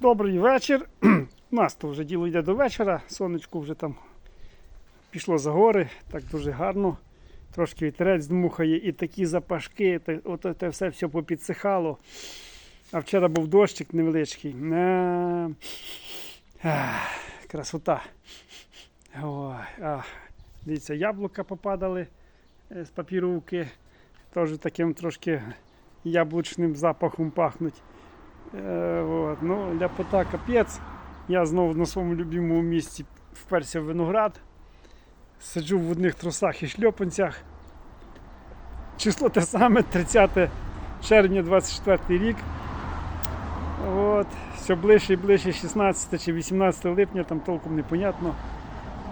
Добрий вечір. У нас то вже діло йде до вечора. Сонечко вже там пішло за гори, так дуже гарно. Трошки вітерець дмухає і такі запашки, та- от це все, все попідсихало. А вчора був дощик невеличкий. Е, ах, Красота. Ой, а, дивіться, яблука попадали е, з папіровки. Теж таким трошки яблучним запахом пахнуть. Е, от. Ну, ляпота капець. Я знову на своєму любимому місці вперся в виноград. Сиджу в одних трусах і шльопанцях. Число те саме, 30 червня 24 рік. От. Все ближче і ближче 16 чи 18 липня, там толком непонятно.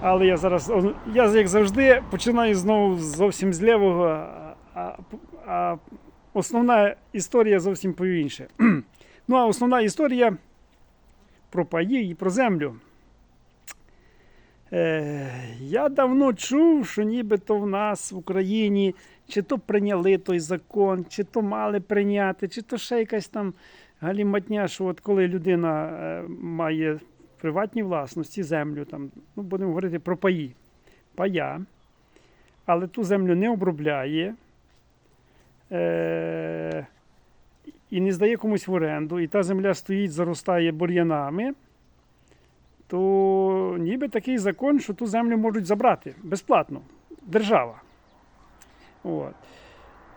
Але я зараз, я як завжди, починаю знову зовсім з лівого, а, а основна історія зовсім по інше. Ну, а основна історія про паї і про землю. Е, я давно чув, що нібито в нас в Україні чи то прийняли той закон, чи то мали прийняти, чи то ще якась там галіматня, що от коли людина е, має в приватній власності землю, там, ну, будемо говорити про паї, пая, але ту землю не обробляє. Е, і не здає комусь в оренду, і та земля стоїть, заростає бур'янами, то ніби такий закон, що ту землю можуть забрати безплатно. Держава. От.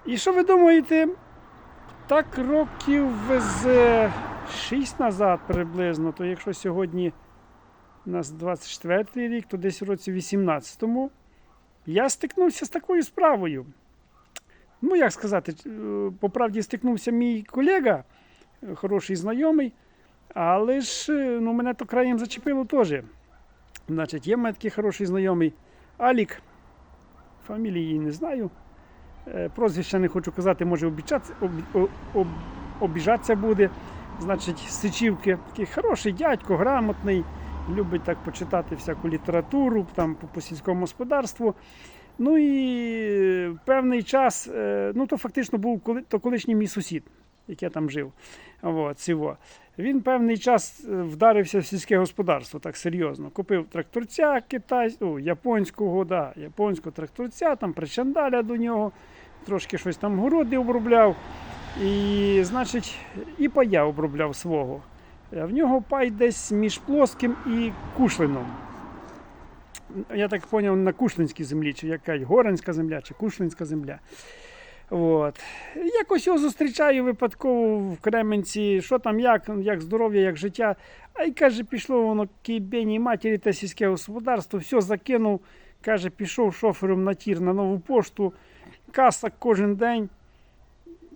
І що ви думаєте? Так років з 6 назад приблизно, то якщо сьогодні у нас 24 рік, то десь в році 18-му я стикнувся з такою справою ну як сказати, е, по правді стикнувся мій колега, е, хороший знайомий, але ж е, ну, мене то краєм зачепило теж. Значить, є в мене такий хороший знайомий Алік, фамілії не знаю. Прозвище не хочу казати, може обіцятися, об, об, об, обіжатися буде. Значить, Сичівки, такий хороший дядько, грамотний, любить так почитати всяку літературу там, по сільському господарству. Ну і певний час, е, ну то фактично був то колишній мій сусід, який там жив. От, цього. Він певний час е, вдарився в сільське господарство так серйозно. Купив тракторця китай, о, японського, да, японського тракторця, там причандаля до нього, трошки щось там городи обробляв. І, значить, і пая обробляв свого. Е, В нього пай десь між плоским і кушлином я так зрозумів, на Кушлинській землі, чи яка Горанська земля, чи Кушлинська земля. От. Якось його зустрічаю випадково в Кременці, що там, як, як здоров'я, як життя. А й каже, пішло воно кібені матері та сільське господарство, все закинув. Каже, пішов шофером на тір на нову пошту. Каса кожен день.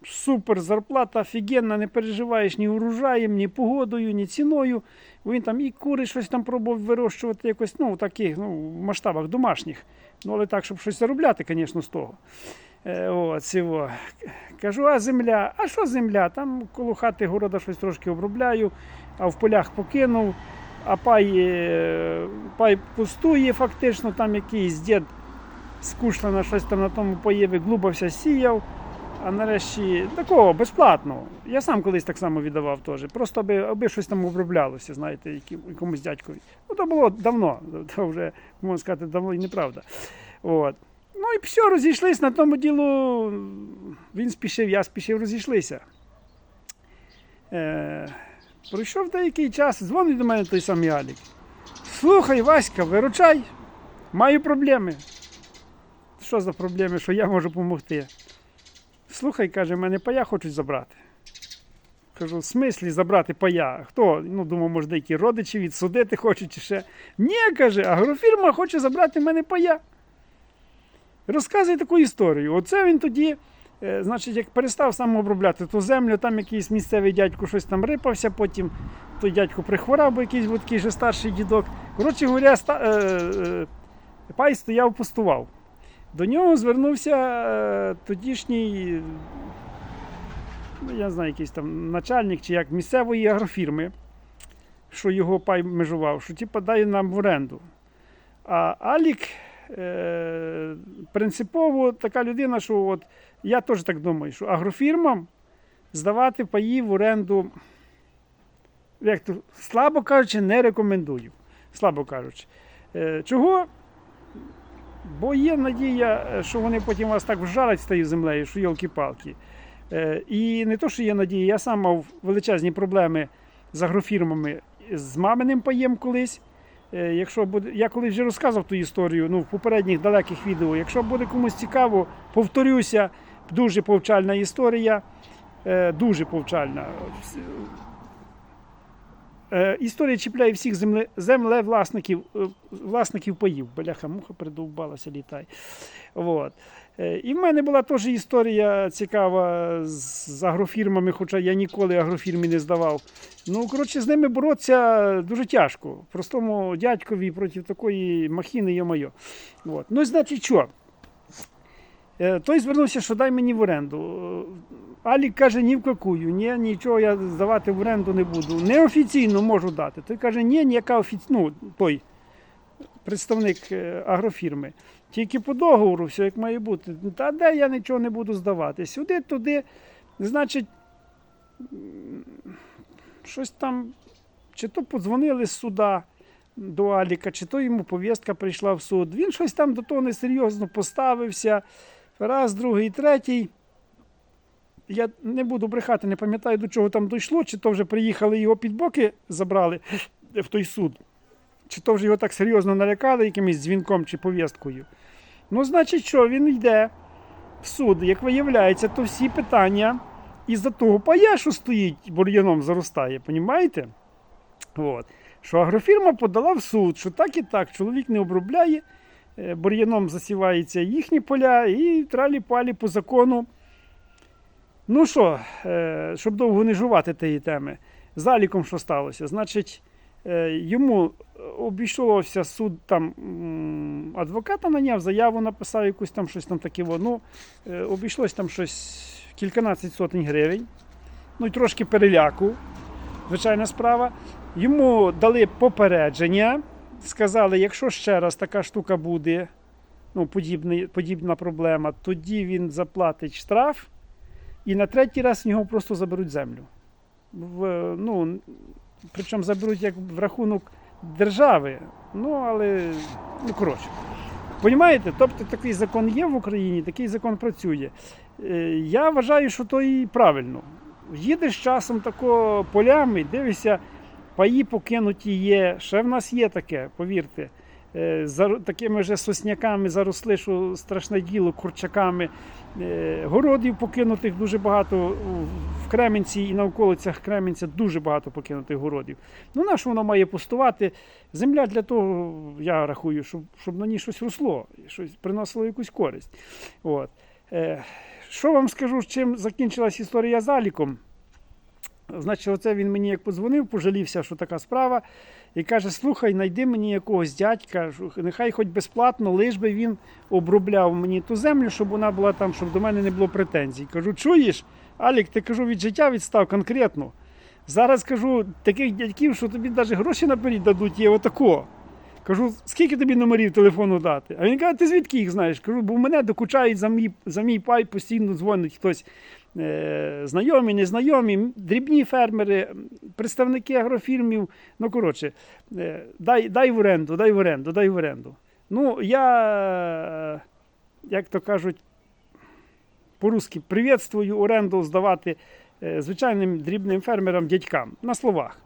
Супер, зарплата офігенна, не переживаєш ні урожаєм, ні погодою, ні ціною. Він там і кури щось там пробував вирощувати, якось, ну, в таких ну, в масштабах домашніх. Ну, але так, щоб щось заробляти, звісно, з того. Е, о, цього. Кажу, а земля? А що земля? Там коло хати города щось трошки обробляю, а в полях покинув, а пай, е, пай пустує фактично, там якийсь дід скушлено щось там на тому паї виглубався, сіяв. А нарешті такого безплатно. Я сам колись так само віддавав теж. Просто аби, аби щось там оброблялося, знаєте, яким- якомусь дядькові. Ну, то було давно, то вже, можна сказати, давно і неправда. От. Ну і все, розійшлись на тому ділу. Він спішив, я спішив, розійшлися. Е, пройшов деякий час, дзвонить до мене той самий Алік. Слухай, Васька, виручай, маю проблеми. Що за проблеми, що я можу допомогти? Слухай, каже, мене пая хочуть забрати. Кажу, в смислі забрати пая? Хто? Ну, думав, може, деякі родичі відсудити хочуть чи ще. Ні, каже, агрофірма хоче забрати в мене пая. Розказує таку історію. Оце він тоді, е, значить, як перестав сам обробляти ту землю, там якийсь місцевий дядько щось там рипався, потім той дядько прихворав, бо якийсь був такий же старший дідок. Коротше говоря, ста, е, е, пай стояв, пустував. До нього звернувся е, тодішній, ну, я знаю, якийсь там начальник чи як місцевої агрофірми, що його пай межував, що типу дай нам в оренду. А Алік е, принципово така людина, що от, я теж так думаю, що агрофірмам здавати паї в оренду як то, слабо кажучи, не рекомендую. Слабо кажучи. Е, Чого? Бо є надія, е, що вони потім вас так вжарять з тією землею, що йолки-палки. Е, І не то, що є надія, я сам мав величезні проблеми з агрофірмами з маминим паєм колись. Е, Якщо буде, я колись вже розказував ту історію ну, в попередніх далеких відео. Якщо буде комусь цікаво, повторюся, дуже повчальна історія. Дуже повчальна. Е, Історія чіпляє всіх земле, землевласників е, власників паїв. Бляха, муха придовбалася, літай. Вот. Е, І в мене була теж історія цікава з агрофірмами, хоча я ніколи агрофірмі не здавав. Ну, коротше, з ними боротися дуже тяжко. Простому дядькові проти такої махіни є моє. От. Ну, значить, що? Е, Той звернувся, що дай мені в оренду. Е, Алік каже, ні в какую, ні, нічого я здавати в оренду не буду. Неофіційно можу дати. Той каже, ні, ніяка офіційна, ну, той представник е, агрофірми. Тільки по договору, все як має бути. Та де я нічого не буду здавати? Сюди, туди. Значить, щось там, чи то подзвонили з суда до Аліка, чи то йому повістка прийшла в суд. Він щось там до того несерйозно поставився. Раз, другий, третій. Я не буду брехати, не пам'ятаю, до чого там дійшло, чи то вже приїхали його під боки, забрали в той суд, чи то вже його так серйозно налякали якимось дзвінком чи повісткою. Ну, значить, що він йде в суд, як виявляється, то всі питання із-за того пая, що стоїть бур'яном заростає, понімаєте? От. Що агрофірма подала в суд, що так і так, чоловік не обробляє, бур'яном засіваються їхні поля і тралі-палі по закону. Ну що, е, щоб довго не жувати тієї теми, з Аліком що сталося? Значить, е, йому обійшлося суд там адвоката наняв, заяву написав якусь там щось там таке. Ну, е, обійшлось там щось кільканадцять сотень гривень. Ну і трошки переляку, звичайна справа. Йому дали попередження, сказали, якщо ще раз така штука буде, ну, подібний, подібна проблема, тоді він заплатить штраф. І на третій раз в нього просто заберуть землю. В, ну, причому заберуть як в рахунок держави. Ну, але, ну, коротше. Понімаєте? Тобто такий закон є в Україні, такий закон працює. Е, Я вважаю, що то і правильно. Їдеш часом тако полями, дивишся, паї покинуті є. Ще в нас є таке, повірте. Е, За такими же сосняками заросли, що страшне діло, курчаками. Е, Городів покинутих дуже багато в Кременці і на околицях Кременця дуже багато покинутих городів. Ну, на що воно має пустувати? Земля для того, я рахую, щоб, щоб на ній щось росло, щось приносило якусь користь. От. Е, Що вам скажу, чим закінчилась історія з Аліком? Значить, оце він мені як подзвонив, пожалівся, що така справа. І каже: слухай, знайди мені якогось дядька, нехай хоч безплатно, лиш би він обробляв мені ту землю, щоб вона була там, щоб до мене не було претензій. Кажу, чуєш, Алік, ти кажу, від життя відстав конкретно. Зараз кажу, таких дядьків, що тобі навіть гроші наперед дадуть, є отако. Кажу, скільки тобі номерів телефону дати? А він каже, ти звідки їх знаєш? Кажу, бо мене докучають за мій, за мій пай, постійно дзвонить хтось знайомі, незнайомі, дрібні фермери, представники агрофірмів. Ну, коротше, е, дай, дай в оренду, дай в оренду, дай в оренду. Ну, я, е, як то кажуть, по-русски приветствую оренду здавати е, звичайним дрібним фермерам, дядькам на словах.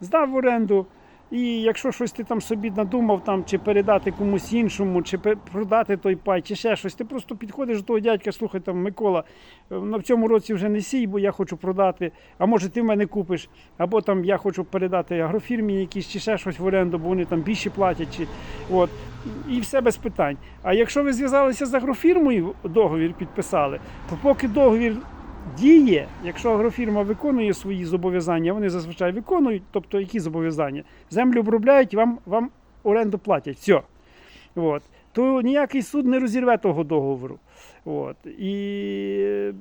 Здав в оренду. І якщо щось ти там собі надумав, там, чи передати комусь іншому, чи продати той пай, чи ще щось, ти просто підходиш до того дядька, слухай, там, Микола, е, на в цьому році вже не сій, бо я хочу продати, а може ти в мене купиш, або там я хочу передати агрофірмі якісь, чи ще щось в оренду, бо вони там більше платять. Чи, от, і все без питань. А якщо ви зв'язалися з агрофірмою, договір підписали, то поки договір діє, якщо агрофірма виконує свої зобов'язання, вони зазвичай виконують, тобто які зобов'язання? Землю обробляють, вам, вам оренду платять. Все. От. То ніякий суд не розірве того договору. От. І...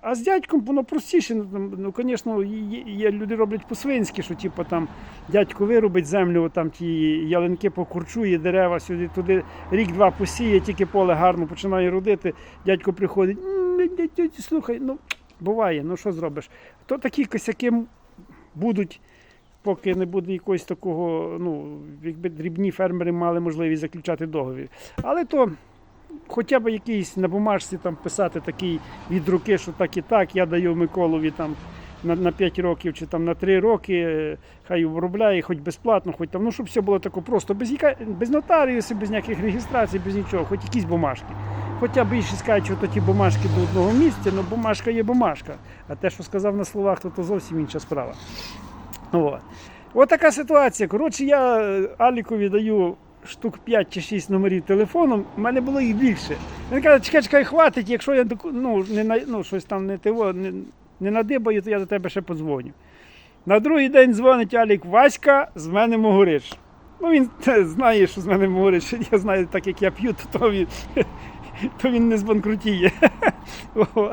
А з дядьком воно простіше. Ну, Ну, звісно, є, є люди роблять по-свинськи, що типу, там, дядько виробить землю, там ті ялинки покурчує, дерева сюди, туди рік-два посіє, тільки поле гарно починає родити. Дядько приходить. «М, дядь, дядь, слухай, ну буває, ну що зробиш? То такі косяки будуть. поки не буде якогось такого, ну, якби дрібні фермери мали можливість заключати договір. Але то хоча б якийсь на бумажці там писати такий від руки, що так і так, я даю Миколові там на, на 5 років чи там на 3 роки, хай обробляє, хоч безплатно, хоч там, ну щоб все було тако просто, без, яка, без нотаріусів, без ніяких реєстрацій, без нічого, хоч якісь бумажки. Хоча більше скажуть, що то ті бумажки до одного місця, але бумажка є бумажка. А те, що сказав на словах, то, то зовсім інша справа. От. От така ситуація. Коротше, я е, Алікові даю штук 5 чи 6 номерів телефону, в мене було їх більше. Він каже, чекай, чекай, хватить, якщо я ну, не, ну, щось там не, не, не надибаю, то я до тебе ще подзвоню. На другий день дзвонить Алік Васька, з мене Могорич. Ну, він знає, що з мене Могорич. Я знаю, так як я п'ю, то, то, він, то він не збанкрутіє.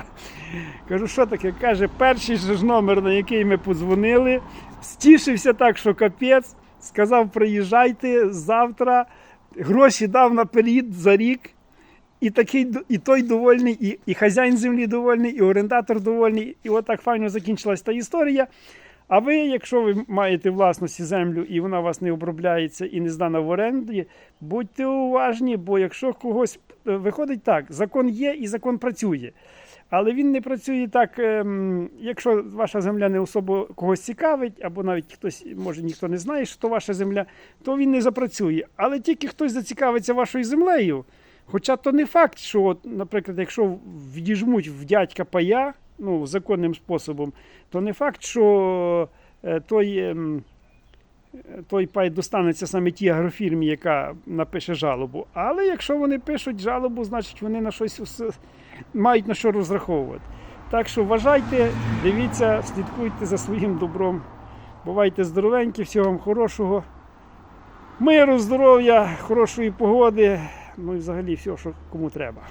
Кажу, що таке? Каже, перший ж номер, на який ми подзвонили, стішився так, що капець. Сказав, приїжджайте завтра, гроші дав наперед за рік. І такий і той довольний, і, і хазяїн землі довольний, і орендатор довольний. І от файно закінчилась та історія. А ви, якщо ви маєте власності землю і вона у вас не обробляється і не здана в оренді, будьте уважні, бо якщо когось е, виходить так, закон є і закон працює. Але він не працює так, ем, якщо ваша земля не особо когось цікавить, або навіть хтось, може ніхто не знає, що то ваша земля, то він не запрацює. Але тільки хтось зацікавиться вашою землею, хоча то не факт, що, наприклад, якщо відіжмуть в дядька пая ну, законним способом, то не факт, що е, той. ем, той пай достанеться саме тій агрофірмі, яка напише жалобу. Але якщо вони пишуть жалобу, значить вони на щось мають на що розраховувати. Так що вважайте, дивіться, слідкуйте за своїм добром. Бувайте здоровенькі, всього вам хорошого. Миру, здоров'я, хорошої погоди, ну і взагалі всього, що кому треба.